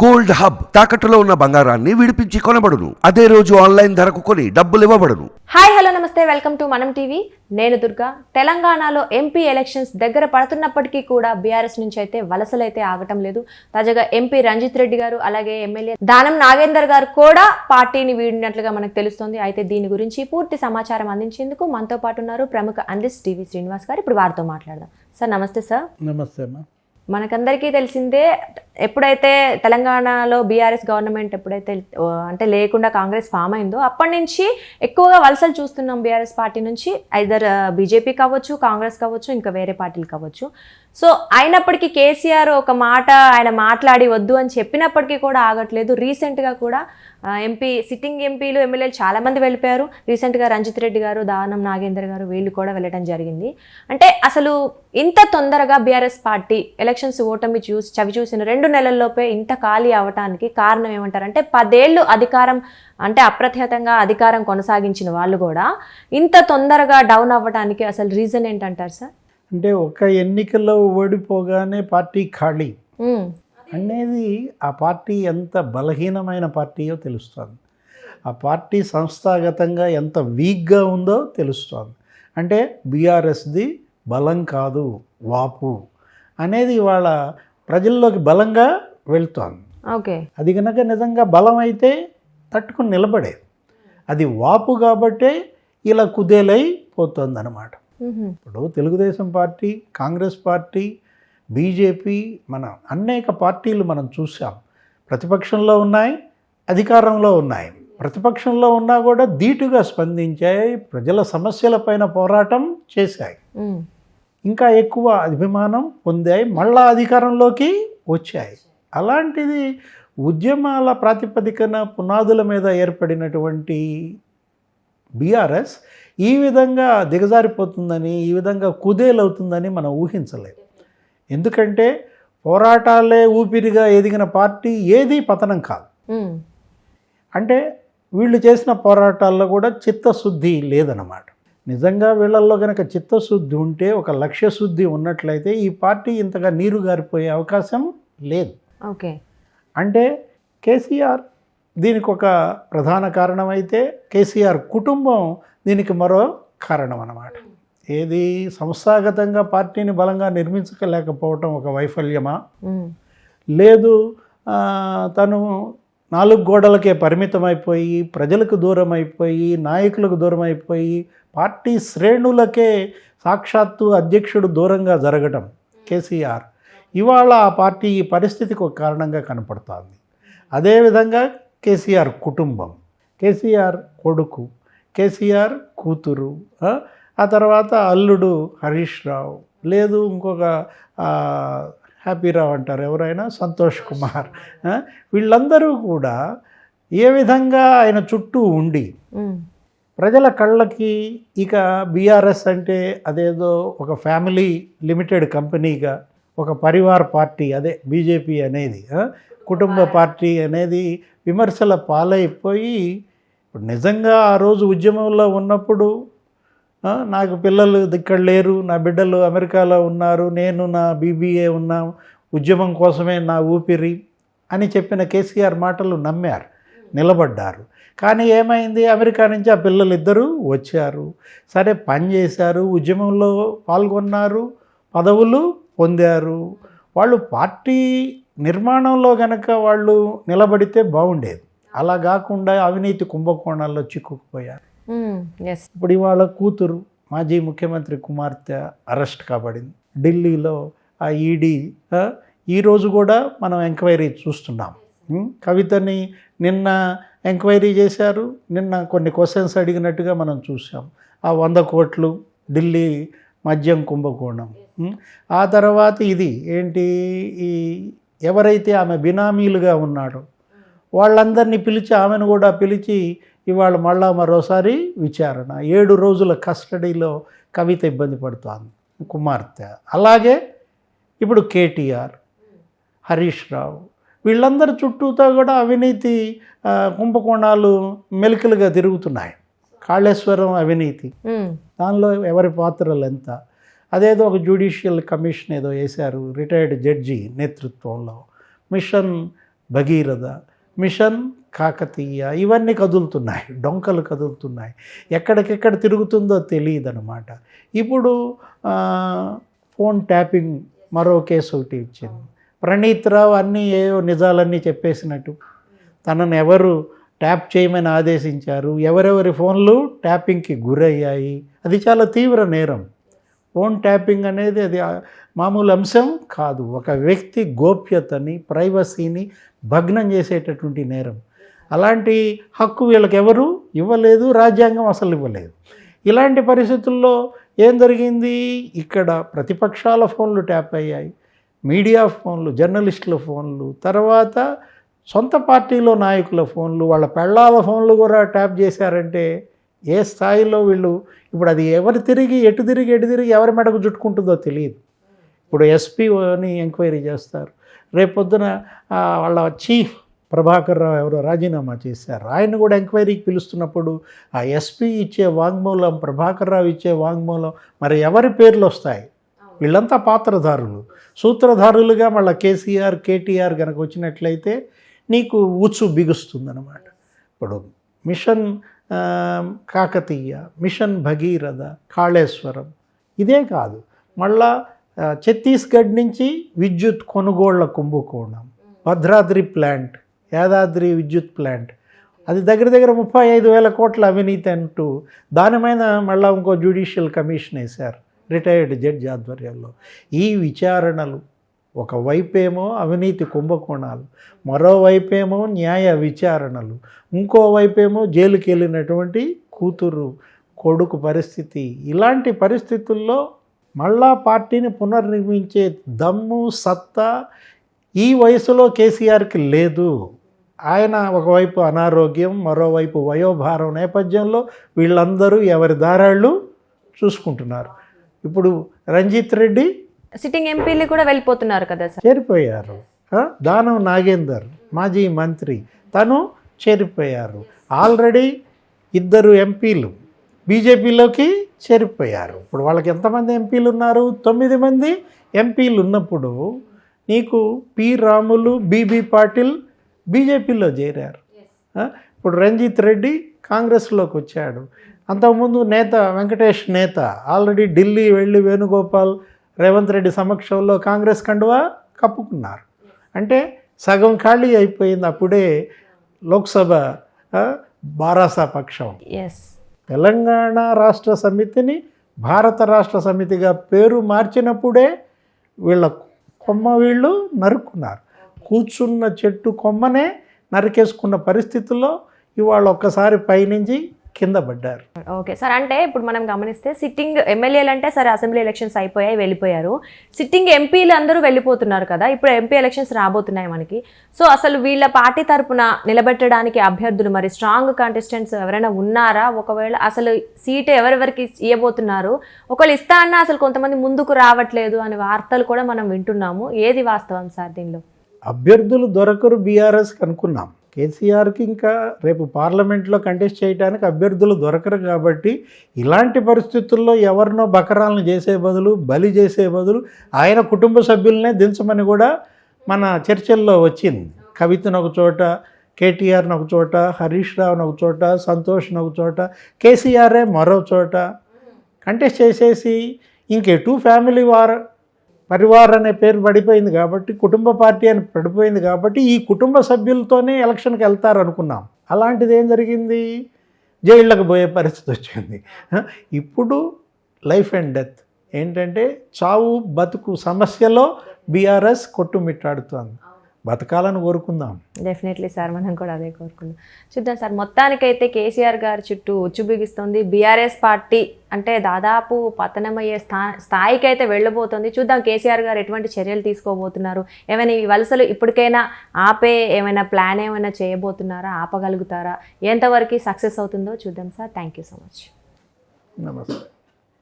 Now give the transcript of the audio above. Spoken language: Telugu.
గోల్డ్ హబ్ తాకట్టులో ఉన్న బంగారాన్ని విడిపించి కొనబడును. అదే రోజు ఆన్లైన్ ధరకు కొని డబ్బులు ఇవ్వబడును. హాయ్ హలో నమస్తే. Welcome to Manam TV. నేను దుర్గా. తెలంగాణలో ఎంపీ ఎలక్షన్స్ దగ్గర పడుతున్నప్పటికీ కూడా బీఆర్ఎస్ నుంచి అయితే వలసలు అయితే ఆగటం లేదు. తాజాగా ఎంపీ రంజిత్ రెడ్డి గారు అలాగే ఎమ్మెల్యే దానం నాగేందర్ గారు కూడా పార్టీని వీడినట్లుగా మనకు తెలుస్తుంది. అయితే దీని గురించి పూర్తి సమాచారం అందించేందుకు మనతో పాటు ఉన్నారు ప్రముఖ అనలిస్ట్ టీవీ శ్రీనివాస్ గారు. ఇప్పుడు వారితో మాట్లాడదాం. సార్ నమస్తే సార్. నమస్తే అమ్మా. మనకందరికీ తెలిసిందే ఎప్పుడైతే తెలంగాణలో బీఆర్ఎస్ గవర్నమెంట్ ఎప్పుడైతే అంటే లేకుండా కాంగ్రెస్ ఫామ్ అయిందో అప్పటి నుంచి ఎక్కువగా వలసలు చూస్తున్నాం బీఆర్ఎస్ పార్టీ నుంచి. ఐదర్ బీజేపీ కావచ్చు కాంగ్రెస్ కావచ్చు ఇంకా వేరే పార్టీలు కావచ్చు. సో అయినప్పటికీ కేసీఆర్ ఒక మాట ఆయన మాట్లాడి వద్దు అని చెప్పినప్పటికీ కూడా ఆగట్లేదు. రీసెంట్గా కూడా ఎంపీ సిట్టింగ్ ఎంపీలు ఎమ్మెల్యేలు చాలామంది వెళ్ళిపోయారు. రీసెంట్గా రంజిత్ రెడ్డి గారు దానం నాగేందర్ గారు వీళ్ళు కూడా వెళ్ళడం జరిగింది. అంటే అసలు ఇంత తొందరగా బీఆర్ఎస్ పార్టీ ఎలక్షన్స్ ఓటమి చూసి చవి చూసిన రెండు నెలల్లోపే ఇంత ఖాళీ అవటానికి కారణం ఏమంటారు? అంటే పదేళ్ళు అధికారం అంటే అప్రతిహతంగా అధికారం కొనసాగించిన వాళ్ళు కూడా ఇంత తొందరగా డౌన్ అవ్వడానికి అసలు రీజన్ ఏంటంటారు సార్ అంటే ఒక ఎన్నికల్లో ఓడిపోగానే పార్టీ ఖాళీ. అనేది ఆ పార్టీ ఎంత బలహీనమైన పార్టీయో తెలుస్తుంది. ఆ పార్టీ సంస్థాగతంగా ఎంత వీక్గా ఉందో తెలుస్తోంది. అంటే బీఆర్ఎస్ది బలం కాదు వాపు అనేది ఇవాళ ప్రజల్లోకి బలంగా వెళ్తోంది. ఓకే. అది కనుక నిజంగా బలం అయితే తట్టుకుని నిలబడేది అది వాపు కాబట్టే ఇలా కుదేలై పోతుందన్నమాట. ఉహుం, ఇప్పుడు Telugudesam party Congress party BJP మన అనేక పార్టీలు మనం చూసాం ప్రతిపక్షంలో ఉన్నాయి అధికారంలో ఉన్నాయి. ప్రతిపక్షంలో ఉన్నా కూడా ధీటుగా స్పందించాయి ప్రజల సమస్యలపైన పోరాటం చేశాయి. ఇంకా ఎక్కువ అభిమానం పొందాయి మళ్ళా అధికారంలోకి వచ్చాయి. అలాంటిది ఉద్యమాల ప్రాతిపదికన పునాదుల మీద ఏర్పడినటువంటి బీఆర్ఎస్ ఈ విధంగా దిగజారిపోతుందని ఈ విధంగా కుదేలవుతుందని మనం ఊహించలేదు ఎందుకంటే పోరాటాలే ఊపిరిగా ఎదిగిన పార్టీ ఏది పతనం కాదు. అంటే వీళ్ళు చేసిన పోరాటాల్లో కూడా చిత్తశుద్ధి లేదన్నమాట. నిజంగా వీళ్ళల్లో కనుక చిత్తశుద్ధి ఉంటే ఒక లక్ష్యశుద్ధి ఉన్నట్లయితే ఈ పార్టీ ఇంతగా నీరు గారిపోయే అవకాశం లేదు. ఓకే. అంటే కేసీఆర్ దీనికి ఒక ప్రధాన కారణం అయితే కేసీఆర్ కుటుంబం దీనికి మరో కారణం అన్నమాట ఏది సంస్థాగతంగా పార్టీని బలంగా నిర్మించలేకపోవటం ఒక వైఫల్యమా? లేదు తను నాలుగు గోడలకే పరిమితమైపోయి ప్రజలకు దూరం అయిపోయి నాయకులకు దూరం అయిపోయి పార్టీ శ్రేణులకే సాక్షాత్తు అధ్యక్షుడు దూరంగా జరగటం కేసీఆర్. ఇవాళ ఆ పార్టీ ఈ పరిస్థితికి ఒక కారణంగా కనపడుతోంది. అదేవిధంగా కేసీఆర్ కుటుంబం కేసీఆర్ కొడుకు కేసీఆర్ కూతురు ఆ, తర్వాత అల్లుడు హరీష్ రావు. లేదు ఇంకొక హ్యాపీరావు అంటారు ఎవరైనా సంతోష్ కుమార్. వీళ్ళందరూ కూడా ఏ విధంగా ఆయన చుట్టూ ఉండి ప్రజల కళ్ళకి ఇక బీఆర్ఎస్ అంటే అదేదో ఒక ఫ్యామిలీ లిమిటెడ్ కంపెనీగా ఒక పరివార్ పార్టీ అదే బీజేపీ అనేది కుటుంబ పార్టీ అనేది విమర్శల పాలైపోయి ఇప్పుడు నిజంగా ఆ రోజు ఉద్యమంలో ఉన్నప్పుడు నాకు పిల్లలు ఇక్కడ లేరు నా బిడ్డలు అమెరికాలో ఉన్నారు నేను నా బీబీఏ ఉన్న ఉద్యమం కోసమే నా ఊపిరి అని చెప్పిన కేసీఆర్ మాటలు నమ్మారు నిలబడ్డారు. కానీ ఏమైంది? అమెరికా నుంచి ఆ పిల్లలు ఇద్దరు వచ్చారు. సరే పని చేశారు ఉద్యమంలో పాల్గొన్నారు పదవులు పొందారు. వాళ్ళు పార్టీ నిర్మాణంలో గనక వాళ్ళు నిలబడితే బాగుండేది. అలా కాకుండా అవినీతి కుంభకోణాల్లో చిక్కుకుపోయారు. ఇప్పుడు ఇవాళ కూతురు మాజీ ముఖ్యమంత్రి కుమార్తె అరెస్ట్ కాబడింది. ఢిల్లీలో ఆ ఈడీ ఈరోజు కూడా మనం ఎంక్వైరీ చూస్తున్నాం? కవితని నిన్న ఎంక్వైరీ చేశారు. నిన్న కొన్ని క్వశ్చన్స్ అడిగినట్టుగా మనం చూసాం ఆ వంద కోట్లు ఢిల్లీ మద్యం కుంభకోణం? ఆ తర్వాత ఇది ఏంటి? ఈ ఎవరైతే ఆమె బినామీలుగా ఉన్నాడో వాళ్ళందరినీ పిలిచి ఆమెను కూడా పిలిచి ఇవాళ మళ్ళా మరోసారి విచారణ. ఏడు రోజుల కస్టడీలో కవిత ఇబ్బంది పడుతోంది. కుమార్తె. అలాగే ఇప్పుడు కేటీఆర్ హరీష్ రావు. వీళ్ళందరి చుట్టూతో కూడా అవినీతి కుంభకోణాలు మెలికలుగా తిరుగుతున్నాయి. కాళేశ్వరం అవినీతి. దానిలో ఎవరి పాత్రలు ఎంత? అదేదో ఒక జ్యుడిషియల్ కమిషన్ ఏదో వేశారు రిటైర్డ్ జడ్జి నేతృత్వంలో. మిషన్ భగీరథ మిషన్ కాకతీయ ఇవన్నీ కదులుతున్నాయి డొంకలు కదులుతున్నాయి. ఎక్కడికెక్కడ తిరుగుతుందో తెలియదనమాట ఇప్పుడు ఫోన్ ట్యాపింగ్ మరో కేసు ఒకటి ఇచ్చింది ప్రణీత్ రావు అన్నీ ఏవో నిజాలన్నీ చెప్పేసినట్టు. తనను ఎవరు ట్యాప్ చేయమని ఆదేశించారు? ఎవరెవరి ఫోన్లు ట్యాపింగ్కి గురయ్యాయి? అది చాలా తీవ్ర నేరం. ఫోన్ ట్యాపింగ్ అనేది అది మామూలు అంశం కాదు. ఒక వ్యక్తి గోప్యతని ప్రైవసీని భగ్నం చేసేటటువంటి నేరం. అలాంటి హక్కు వీళ్ళకి ఎవరు ఇవ్వలేదు రాజ్యాంగం అసలు ఇవ్వలేదు. ఇలాంటి పరిస్థితుల్లో ఏం జరిగింది? ఇక్కడ ప్రతిపక్షాల ఫోన్లు ట్యాప్ అయ్యాయి. మీడియా ఫోన్లు జర్నలిస్టుల ఫోన్లు తర్వాత సొంత పార్టీలో నాయకుల ఫోన్లు వాళ్ళ పెళ్ళాల ఫోన్లు కూడా ట్యాప్ చేశారంటే ఏ స్థాయిలో వీళ్ళు ఇప్పుడు అది ఎవరు తిరిగి ఎటు తిరిగి ఎటు తిరిగి ఎవరి మెడకు చుట్టుకుంటుందో తెలియదు. ఇప్పుడు ఎస్పీని ఎంక్వైరీ చేస్తారు. రేపొద్దున వాళ్ళ చీఫ్ ప్రభాకర్ రావు ఎవరో రాజీనామా చేశారు. ఆయన కూడా ఎంక్వైరీకి పిలుస్తున్నప్పుడు ఆ ఎస్పీ ఇచ్చే వాంగ్మూలం ప్రభాకర్ రావు ఇచ్చే వాంగ్మూలం మరి ఎవరి పేర్లు వస్తాయి? వీళ్ళంతా పాత్రధారులు. సూత్రధారులుగా మళ్ళీ కేసీఆర్ కేటీఆర్ కనుక వచ్చినట్లయితే నీకు ఉచ్చు బిగుస్తుందన్నమాట. ఇప్పుడు మిషన్ కాకతీయ మిషన్ భగీరథ కాళేశ్వరం. ఇదే కాదు. మళ్ళా ఛత్తీస్గఢ్ నుంచి విద్యుత్ కొనుగోళ్ళ కుంభకోణం భద్రాద్రి ప్లాంట్ యాదాద్రి విద్యుత్ ప్లాంట్. అది దగ్గర దగ్గర ముప్పై ఐదు వేల కోట్ల అవినీతి అంటూ దాని మీద మళ్ళీ ఇంకో జ్యుడిషియల్ కమిషన్ వేశారు రిటైర్డ్ జడ్జి ఆధ్వర్యంలో. ఈ విచారణలు ఒకవైపేమో అవినీతి కుంభకోణాలు మరోవైపేమో న్యాయ విచారణలు ఇంకోవైపేమో జైలుకి వెళ్ళినటువంటి కూతురు కొడుకు పరిస్థితి. ఇలాంటి పరిస్థితుల్లో మళ్ళా పార్టీని పునర్నిర్మించే దమ్ము సత్తా ఈ వయసులో కేసీఆర్కి లేదు. ఆయన ఒకవైపు అనారోగ్యం మరోవైపు వయోభారం నేపథ్యంలో వీళ్ళందరూ ఎవరి దారాళ్ళు చూసుకుంటున్నారు. ఇప్పుడు రంజిత్ రెడ్డి సిట్టింగ్ ఎంపీలు కూడా వెళ్ళిపోతున్నారు కదా సార్. చేరిపోయారు. దానం నాగేందర్ మాజీ మంత్రి తను చేరిపోయారు. ఆల్రెడీ ఇద్దరు ఎంపీలు బీజేపీలోకి చేరిపోయారు. ఇప్పుడు వాళ్ళకి ఎంతమంది ఎంపీలు ఉన్నారు? తొమ్మిది మంది ఎంపీలు ఉన్నప్పుడు నీకు పి. రాములు బీబీ పాటిల్ బీజేపీలో చేరారు. ఇప్పుడు రంజిత్ రెడ్డి కాంగ్రెస్లోకి వచ్చాడు. అంతకుముందు నేత వెంకటేష్ నేత ఆల్రెడీ ఢిల్లీ వెళ్ళి వేణుగోపాల్ రేవంత్ రెడ్డి సమక్షంలో కాంగ్రెస్ కండువా కప్పుకున్నారు. అంటే సగం ఖాళీ అయిపోయింది అప్పుడే లోక్సభ బారాసా పక్షం. తెలంగాణ రాష్ట్ర సమితిని భారత రాష్ట్ర సమితిగా పేరు మార్చినప్పుడే వీళ్ళ కొమ్మ వీళ్ళు నరుక్కున్నారు. కూర్చున్న చెట్టు కొమ్మనే నరికేసుకున్న పరిస్థితుల్లో ఇవాళ ఒక్కసారి పైనుంచి కింద పడ్డారు. Okay sir. అంటే ఇప్పుడు మనం గమనిస్తే సిట్టింగ్ ఎమ్మెల్యేలు అంటే సరే అసెంబ్లీ ఎలక్షన్స్ అయిపోయాయి వెళ్ళిపోయారు. సిట్టింగ్ ఎంపీలు అందరూ వెళ్ళిపోతున్నారు కదా ఇప్పుడు ఎంపీ ఎలక్షన్స్ రాబోతున్నాయి మనకి. సో అసలు వీళ్ళ పార్టీ తరపున నిలబెట్టడానికి అభ్యర్థులు మరి స్ట్రాంగ్ కంటెస్టెంట్స్ ఎవరైనా ఉన్నారా? ఒకవేళ అసలు సీట్ ఎవరెవరికి ఇవ్వబోతున్నారు ఒకవేళ ఇస్తా అన్నా అసలు కొంతమంది ముందుకు రావట్లేదు అనే వార్తలు కూడా మనం వింటున్నాము. ఏది వాస్తవం సార్ దీనిలో? అభ్యర్థులు దొరకరు బీఆర్ఎస్కి అనుకున్నాం. కేసీఆర్కి ఇంకా రేపు పార్లమెంట్లో కంటెస్ట్ చేయడానికి అభ్యర్థులు దొరకరు కాబట్టి ఇలాంటి పరిస్థితుల్లో ఎవరినో బకరాలను చేసే బదులు బలి చేసే బదులు ఆయన కుటుంబ సభ్యులనే దించమని కూడా మన చర్చల్లో వచ్చింది. కవితను ఒక చోట కేటీఆర్ని ఒక చోట హరీష్ రావుని ఒక చోట సంతోష్ని ఒక చోట కేసీఆర్ఏ మరో చోట కంటెస్ట్ చేసేసి ఇంకే టూ ఫ్యామిలీ వార్ పరివార్ అనే పేరు పడిపోయింది కాబట్టి కుటుంబ పార్టీ అని పడిపోయింది కాబట్టి ఈ కుటుంబ సభ్యులతోనే ఎలక్షన్కి వెళ్తారు అనుకున్నాం. అలాంటిది ఏం జరిగింది? జైళ్ళకు పోయే పరిస్థితి వచ్చింది. ఇప్పుడు లైఫ్ అండ్ డెత్. ఏంటంటే చావు బతుకు సమస్యలో బీఆర్ఎస్ కొట్టుమిట్టాడుతోంది. బతకాలని కోరుకుందాం. డెఫినెట్లీ సార్ మనం కూడా అదే కోరుకుందాం. చూద్దాం సార్ మొత్తానికైతే కేసీఆర్ గారి చుట్టూ ఉచ్చు బిగిస్తుంది. బీఆర్ఎస్ పార్టీ అంటే దాదాపు పతనమయ్యే స్థా స్థాయికి అయితే వెళ్ళబోతుంది. చూద్దాం కేసీఆర్ గారు ఎటువంటి చర్యలు తీసుకోబోతున్నారు? ఏమైనా ఈ వలసలు ఇప్పటికైనా ఆపే ఏమైనా ప్లాన్ ఏమైనా చేయబోతున్నారా? ఆపగలుగుతారా? ఎంతవరకు సక్సెస్ అవుతుందో చూద్దాం sir thank you so much నమస్తే.